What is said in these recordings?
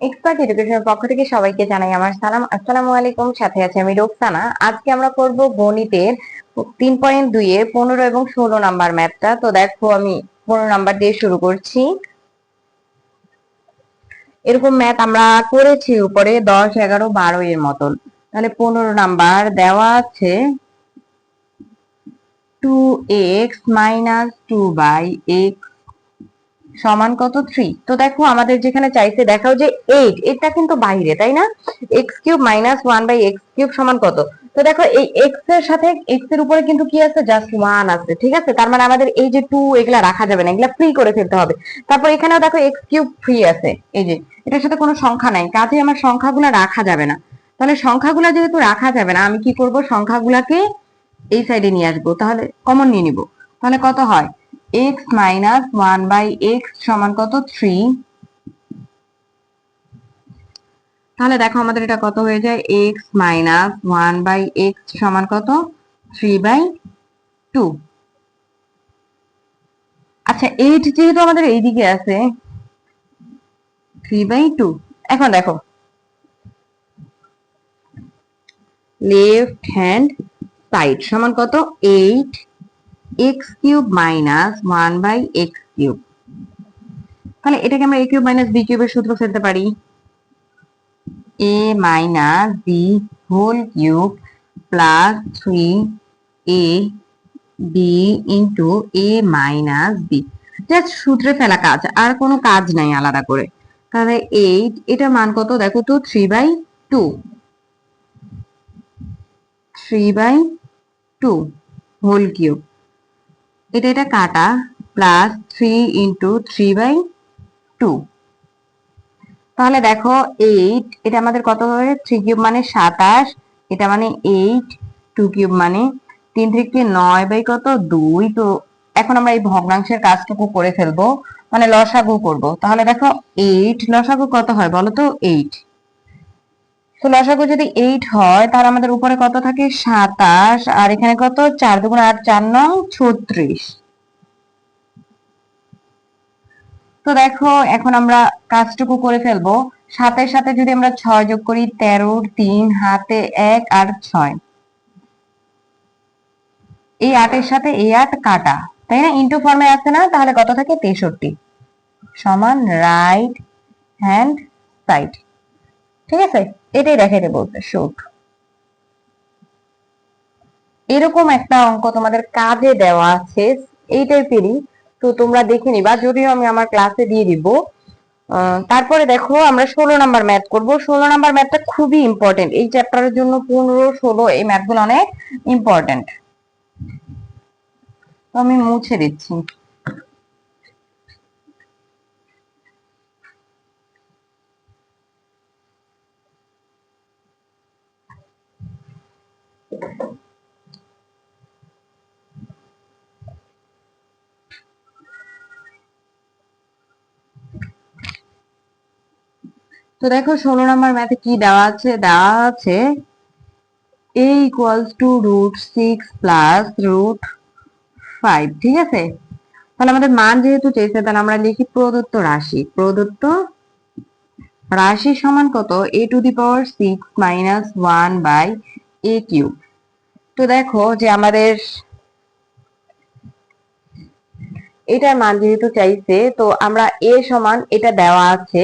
Expert এডুকেশনের পক্ষ থেকে সবাইকে জানাই আমার সালাম। আসসালামু আলাইকুম, সাথে আছে আমি রোকসানা। আজকে আমরা করব গণিতের তিন পয়েন্ট দুই এর পনেরো এবং ষোলো নাম্বার ম্যাথটা। তো দেখো, আমি পনেরো নাম্বার দিয়ে শুরু করছি। এরকম ম্যাথ আমরা করেছি উপরে দশ, এগারো, বারো এর মতন। তাহলে পনেরো নাম্বার দেওয়া আছে two x minus two by x সমান কত থ্রি তো দেখো আমাদের যেখানে চাইছে দেখাও যে এইট এটা কিন্তু বাইরে, তাই না? X cube minus one by x cube সমান কত? তো দেখো এই এক্সের সাথে এক্সের উপরে কিন্তু কি আছে? জাস্ট ওয়ান আছে, ঠিক আছে? তার মানে আমাদের এই যে টু এগুলা রাখা যাবে না, এগুলা ফ্রি করে ফেলতে হবে। তারপর এখানেও দেখো এক্স কিউব ফ্রি আছে, এই যে, এটার সাথে কোনো সংখ্যা নাই, কাজে আমার সংখ্যাগুলো রাখা যাবে না। তাহলে সংখ্যাগুলো যেহেতু রাখা যাবে না, আমি কি করব? সংখ্যাগুলাকে এই সাইডে নিয়ে আসব, তাহলে কমন নিয়ে নিব। তাহলে কত হয়? X minus one by x সমান কত? তাহলে দেখো আমাদের এটা কত হয়ে যায়? X minus one by x সমান কত? থ্রি বাই টু আচ্ছা এইট যেহেতু আমাদের এইদিকে আছে থ্রি বাই টু এখন দেখো। লেফট হ্যান্ড সাইড সমান কত? Eight x cube minus one by x cube তাহলে এটাকে আমরা এ কিউব মাইনাস বি কিউবের সূত্র ফেলতে পারি। A minus b whole cube plus three a b into a minus b just সূত্রে ফেলা কাজ, আর কোনো কাজ নাই আলাদা করে। তাহলে এইট এটা মান কত? দেখো তো three by two three by two whole cube এটা এটা কাটা plus three into three by two তাহলে দেখো এইট এটা আমাদের কত হবে? থ্রি কিউব মানে সাতাশ, এটা মানে এইট টু কিউব মানে তিন থেকে নয় বাই কত? দুই। তো এখন আমরা এই ভগ্নাংশের কাজটুকু করে ফেলব মানে লসাগু করব। তাহলে দেখো এইট লসাগু কত হয় বলো তো? এইট তো লসাগু যদি এইট হয়, তাহলে আমাদের উপরে কত থাকে? সাতাশ। আর এখানে কত? চার দুগুণ আট, চার নং ছত্রিশ। তো দেখো, এখন আমরা কাজটুকু করে ফেলব। সাতের সাথে যদি আমরা ছয় যোগ করি তেরোর তিন, হাতে এক আর ছয়। এই আটের সাথে এই আট কাটা। তাই না? ইন্টু ফর্মে আছে না? তাহলে কত থাকে? তেষট্টি। সমান রাইট হ্যান্ড সাইড ঠিক আছে? এটাই দেখাইতে বলতে শুট এরকম একটা অঙ্ক তোমাদের কাজে দেওয়া আছে, এই টাইপেরই। তো তোমরা দেখে নিবা, যদিও আমি আমার ক্লাসে দিয়ে দিব। তারপরে দেখো, আমরা ষোলো নাম্বার ম্যাথ করব। ষোলো নাম্বার ম্যাথটা খুবই ইম্পর্টেন্ট এই চ্যাপ্টারের জন্য পনেরো, ষোলো, এই ম্যাথগুলো অনেক ইম্পর্টেন্ট তো আমি মুছে দিচ্ছি। তো দেখো, ষোলো নম্বর ম্যাথে কি দেওয়া আছে? দেওয়া আছে a equals to root six plus root five ঠিক আছে? তাহলে আমাদের মান যেহেতু চেয়েছে, তাহলে আমরা লিখি প্রদত্ত রাশি। প্রদত্ত রাশি সমান কত? A to the power six minus one by a cube তো দেখো যে আমাদের এটার মান যেহেতু চাইছে, তো আমরা এ সমান এটা দেওয়া আছে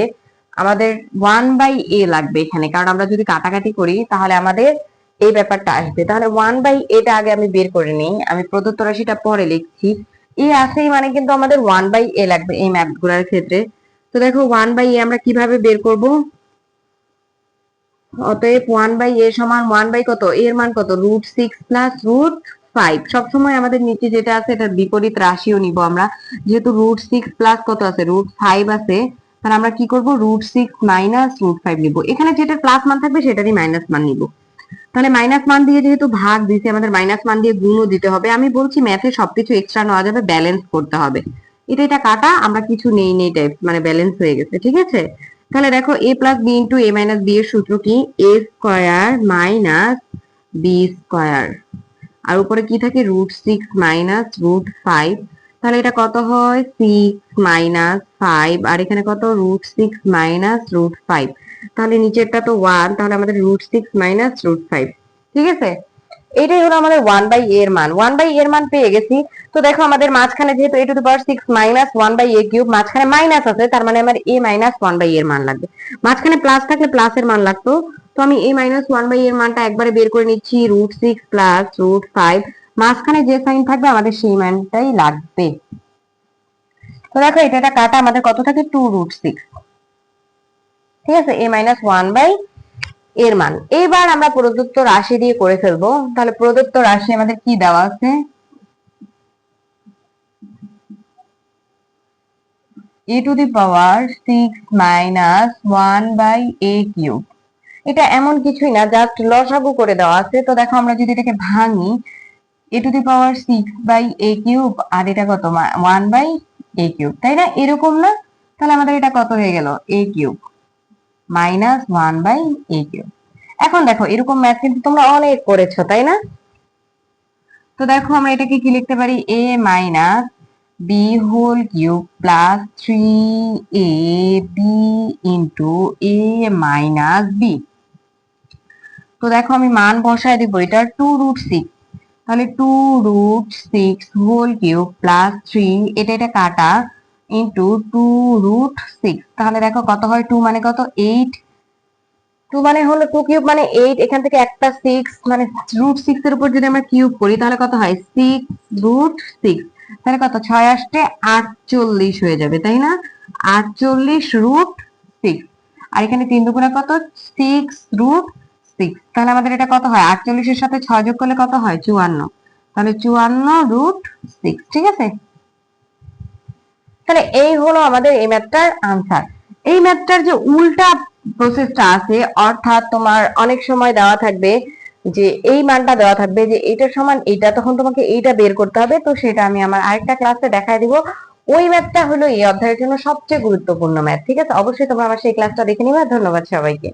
আমাদের ওয়ান বাই এ লাগবে এখানে। কারণ আমরা যদি কাটাকাটি করি, তাহলে আমাদের এই ব্যাপারটা আসবে। তাহলে ওয়ান বাই এটা আগে আমি বের করে নিই। আমি প্রদত্ত রাশিটা পরে লিখছি। এ আসেই মানে কিন্তু আমাদের ওয়ান বাই এ লাগবে এই ম্যাপগুলার ক্ষেত্রে। তো দেখো ওয়ান বাই এ আমরা কীভাবে বের করব? অতএব ওয়ান বাই এ সমান ওয়ান বাই কত? এর মান কত? Root six plus root five সবসময় আমাদের নিচে যেটা আছে, এটার বিপরীত রাশিও নিব আমরা। যেহেতু রুট সিক্স প্লাস কত আছে? রুট ফাইভ আছে। তাহলে আমরা কি করব? Root six minus root five নিব এখানে যেটা প্লাস মান থাকবে, সেটারই মাইনাস মান নিব। তাহলে মাইনাস মান দিয়ে যেহেতু ভাগ দিছে, আমাদের মাইনাস মান দিয়ে গুণও দিতে হবে। আমি বলছি ম্যাথে সবকিছু এক্সট্রা নেওয়া যাবে ব্যালেন্স করতে হবে। এটা এটা কাটা, আমরা কিছু নেই নেই টাইপ মানে ব্যালেন্স হয়ে গেছে, ঠিক আছে? তাহলে দেখো a plus b into a minus b এর সূত্র কি? A square minus b square আর উপরে কি থাকে? Root six minus root five তাহলে এটা কত হয়? সিক্স মাইনাস ফাইভ আর এখানে কত? Root six minus root five তাহলে নিচেরটা তো ওয়ান তাহলে আমাদের root six minus root five ঠিক আছে? এটাই হলো আমাদের ওয়ান বাই এর মান। ওয়ান বাই এর মান পেয়ে গেছি। তো দেখো আমাদের মাঝখানে যেহেতু a to the power six minus one by a cube মাঝখানে মাইনাস আছে, তার মানে আমার এ মাইনাস ওয়ান বাই এর মান লাগবে। মাঝখানে প্লাস থাকলে প্লাস এর মান লাগতো। তো আমি এ মাইনাস ওয়ান বাই এর মানটা একবারে বের করে নিচ্ছি root six plus root five মাঝখানে যে সাইন থাকবে আমাদের সেই মানটাই লাগবে। তো দেখো, এটা একটা কাটা আমাদের কত থাকে? টু রুট সিক্স ঠিক আছে? এ মাইনাস ওয়ান বাই এর মান। এবার আমরা প্রদত্ত রাশি দিয়ে করে ফেলব। তাহলে প্রদত্ত রাশি আমাদের কি দেওয়া আছে? e to the power six minus one by a cube এটা এমন কিছুই না জাস্ট লসাগু করে দেওয়া আছে। তো দেখো, আমরা যদি এটাকে ভাঙি a to the power six by a cube আর এটা কত? ওয়ান বাই এ কিউব তাই না? এরকম না? তাহলে আমাদের এটা কত হয়ে গেল? A cube minus one by a cube এখন দেখো, এরকম ম্যাথ কিন্তু তোমরা অনেক করেছ, তাই না? তো দেখো, আমরা এটাকে কি লিখতে পারি? A minus b whole cube plus three a b into a minus b তো দেখো, আমি মান বসায় দিব, এটা টু রুট সিক্স তাহলে two root six whole cube plus three এটা এটা কাটা ইন্টু টু রুট সিক্স তাহলে দেখো কত হয়? টু মানে কত? এইট টু মানে হলো টু কিউব মানে এইট এখান থেকে একটা সিক্স মানে রুট সিক্স এর উপর যদি আমরা কিউব করি, তাহলে কত হয়? সিক্স রুট সিক্স তাহলে কত? ছয় আসতে আটচল্লিশ হয়ে যাবে, তাই না? আটচল্লিশ রুট সিক্স আর এখানে তিন দুগুণে কত? সিক্স রুট সিক্স তাহলে আমাদের এটা কত হয়? আটচল্লিশের সাথে ছয় যোগ করলে কত হয়? চুয়ান্ন। তাহলে চুয়ান্ন রুট সিক্স ঠিক আছে? তাহলে এই হলো আমাদের এই ম্যাথটার আনসার এই ম্যাথটার যে উল্টা প্রসেসটা আছে, অর্থাৎ তোমার অনেক সময় দেওয়া থাকবে যে এই মানটা দেওয়া থাকবে যে এইটার সমান এইটা, তখন তোমাকে এইটা বের করতে হবে। তো সেটা আমি আমার আরেকটা ক্লাসে দেখাই দিব। ওই ম্যাথটা হলো এই অধ্যায়ের জন্য সবচেয়ে গুরুত্বপূর্ণ ম্যাথ ঠিক আছে? অবশ্যই তোমরা আমার সেই ক্লাসটা দেখে নিবে। ধন্যবাদ সবাইকে।